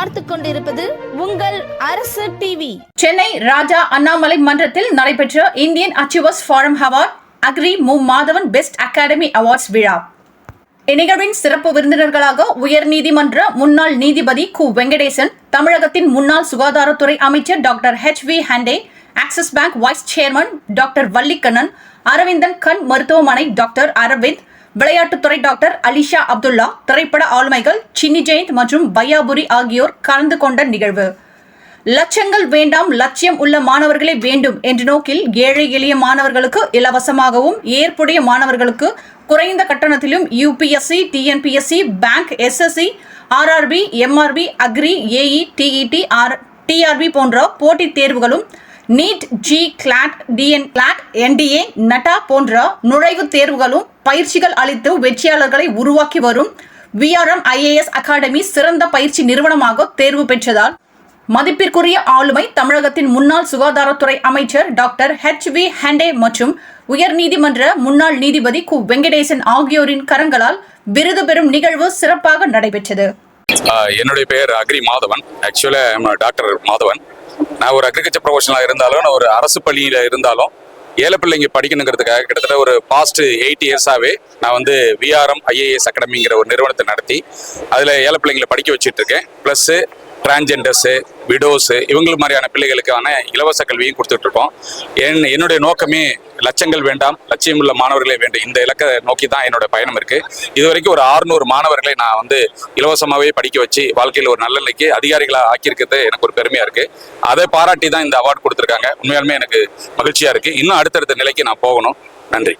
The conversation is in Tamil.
பார்த்து கொண்டிருப்பது உங்கள் அரசு டிவி சென்னை ராஜா அண்ணாமலை மன்றத்தில் நடைபெற்ற Indian achievers forum award agri மு மாதவன் பெஸ்ட் அகாடமி அவார்ட்ஸ் விழா. இந்நிகழ்வின் சிறப்பு விருந்தினர்களாக உயர்நீதிமன்ற முன்னாள் நீதிபதி கு. வெங்கடேசன் தமிழகத்தின் முன்னாள் சுகாதாரத்துறை அமைச்சர் doctor H V Hande Axis Bank vice chairman doctor Vallikannan Aravindan கண் மருத்துவமனை டாக்டர் அரவிந்த் விளையாட்டுத்துறை டாக்டர் அலிஷா அப்துல்லா திரைப்பட ஆளுமைகள் சின்னி ஜெயந்த் மற்றும் பையாபுரி ஆகியோர் கலந்து கொண்ட நிகழ்வு. லட்சங்கள் வேண்டாம் லட்சியம் உள்ள மாணவர்களே வேண்டும் என்ற நோக்கில் ஏழை எளிய மாணவர்களுக்கு இலவசமாகவும் ஏற்புடைய மாணவர்களுக்கு குறைந்த கட்டணத்திலும் UPSC TNPSC bank SSC RRB MRB agri AE TET R TRB போன்ற போட்டித் தேர்வுகளும் NEET JEE CLAT TN CLAT NDA NATA போன்ற நுழைவுத் தேர்வுகளும் பயிற்சிகள் அளித்து வெற்றியாளர்களை உருவாக்கி வரும். விஆர்எம் ஐஏஎஸ் அகாடமி சிறந்த பயிற்சி நிறுவனமாக தேர்வு பெற்றதால் மதிப்பிற்குரிய ஆளுமை தமிழகத்தின் முன்னாள் சுகாதாரத்துறை அமைச்சர் டாக்டர் ஹெச் வி ஹண்டே மற்றும் உயர்நீதிமன்ற முன்னாள் நீதிபதி கு வெங்கடேசன் ஆகியோரின் கரங்களால் விருது பெறும் நிகழ்வு சிறப்பாக நடைபெற்றது. என்னுடைய பெயர் அக்ரி மாதவன். ஆக்சுவலாக டாக்டர் மாதவன். நான் ஒரு அக்ரிகல்ச்சர் ப்ரொஃபஷனலாக இருந்தாலும் நான் ஒரு அரசு பள்ளியில் இருந்தாலும் ஏழை பிள்ளைங்க படிக்கணுங்கிறதுக்காக கிட்டத்தட்ட ஒரு பாஸ்ட் எயிட் இயர்ஸாகவே நான் வந்து விஆர்எம் ஐஏஎஸ் அகாடமிங்கிற ஒரு நிறுவனத்தை நடத்தி அதில் ஏழை பிள்ளைங்களை படிக்க வச்சுட்டு இருக்கேன். ப்ளஸ்ஸு டிரான்ஜெண்டர்ஸு விடோஸு இவங்களுக்கு மாதிரியான பிள்ளைகளுக்கான இலவச கல்வியும் கொடுத்துட்ருக்கோம். என் என்னுடைய நோக்கமே லட்சங்கள் வேண்டாம் லட்சியமுள்ள மாணவர்களே வேண்டும். இந்த இலக்கை நோக்கி தான் என்னோட பயணம் இருக்குது இது வரைக்கும் ஒரு 600 மாணவர்களை நான் வந்து இலவசமாகவே படிக்க வச்சு வாழ்க்கையில் ஒரு நல்ல நிலைக்கு அதிகாரிகளாக ஆக்கியிருக்கிறது எனக்கு ஒரு பெருமையாக இருக்குது அதை பாராட்டி தான் இந்த அவார்டு கொடுத்துருக்காங்க. உண்மையாலுமே எனக்கு மகிழ்ச்சியாக இருக்குது இன்னும் அடுத்தடுத்த நிலைக்கு நான் போகணும். நன்றி.